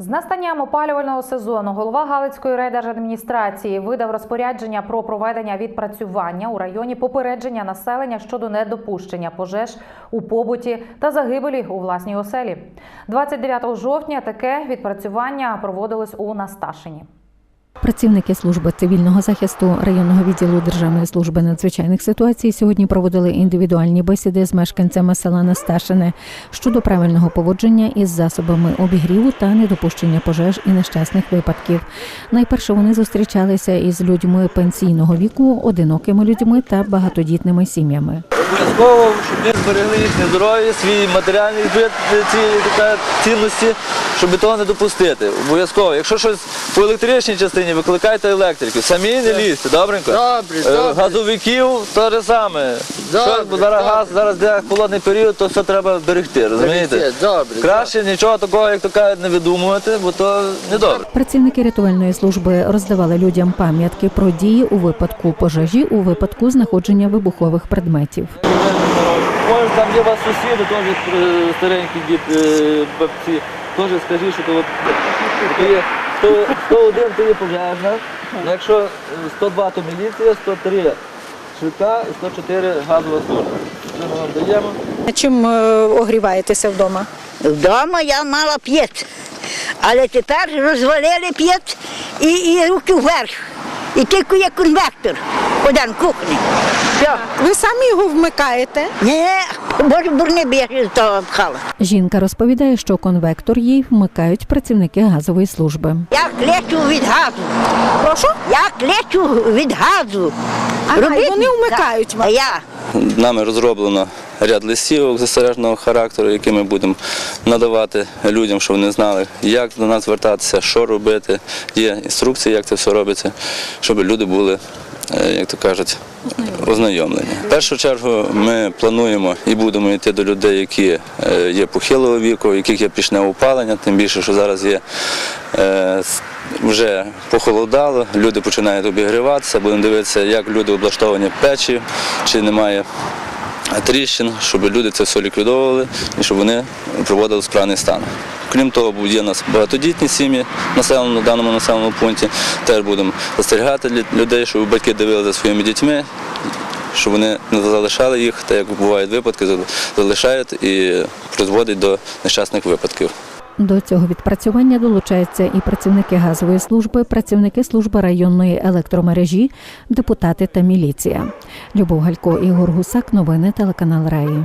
З настанням опалювального сезону голова Галицької райдержадміністрації видав розпорядження про проведення відпрацювання у районі попередження населення щодо недопущення пожеж у побуті та загибелі у власній оселі. 29 жовтня таке відпрацювання проводилось у Насташині. Працівники служби цивільного захисту районного відділу Державної служби надзвичайних ситуацій сьогодні проводили індивідуальні бесіди з мешканцями села Насташине щодо правильного поводження із засобами обігріву та недопущення пожеж і нещасних випадків. Найперше вони зустрічалися із людьми пенсійного віку, одинокими людьми та багатодітними сім'ями. Обов'язково, щоб ми зберегли їхнє здоров'я, свій матеріальний бит, ці щоб того не допустити. Обов'язково. Якщо щось по електричній частині, викликайте електриків. Самі не лізьте, добренько? Добре, Е, добре. Газовиків те ж саме. Добре, Що, бо зараз добре. газ, зараз де холодний період, то все треба берегти, розумієте? Добре, Краще нічого такого, як то кажуть, не видумувати, бо то не добре. Працівники рятувальної служби роздавали людям пам'ятки про дії у випадку пожежі у випадку знаходження вибухових предметів. Може, там є у вас сусіди, теж е, старенькі е, бабці, теж скажіть, що то 100, 101 то є пожежна, ну, якщо е, 102 то міліція, 103 швидка і 104 газова служба. Це ми вам даємо. Чим е, огріваєтеся вдома? Вдома я мала п'єць, але тепер розвалили п'єць і, і руки вверх. І тільки є конвектор один кухні. Все. Ви самі його вмикаєте? Ні, боже бурни б я того пхала. Жінка розповідає, що конвектор їй вмикають працівники газової служби. Я клечу від газу. Прошу? Я клечу від газу. Ага, Робіть вони вмикають А я. Нами розроблено ряд листівок застережного характеру, які ми будемо надавати людям, щоб вони знали, як до нас звертатися, що робити. Є інструкції, як це все робиться, щоб люди були, як то кажуть, ознайомлені. В першу чергу ми плануємо і будемо йти до людей, які е, є похилого віку, у яких є пічне опалення, тим більше, що зараз є. е, Вже похолодало, люди починають обігріватися, будемо дивитися, як люди облаштовані печі, чи немає тріщин, щоб люди це все ліквідовували і щоб вони приводили в справний стан. Крім того, є у нас багатодітні сім'ї в населеному, даному населеному пункті. Теж будемо застерігати людей, щоб батьки дивилися за своїми дітьми, щоб вони не залишали їх, так як бувають випадки, залишають і призводять до нещасних випадків. До цього відпрацювання долучаються і працівники газової служби, працівники служби районної електромережі, депутати та міліція. Любов Галько, Ігор Гусак, новини телеканал Раї.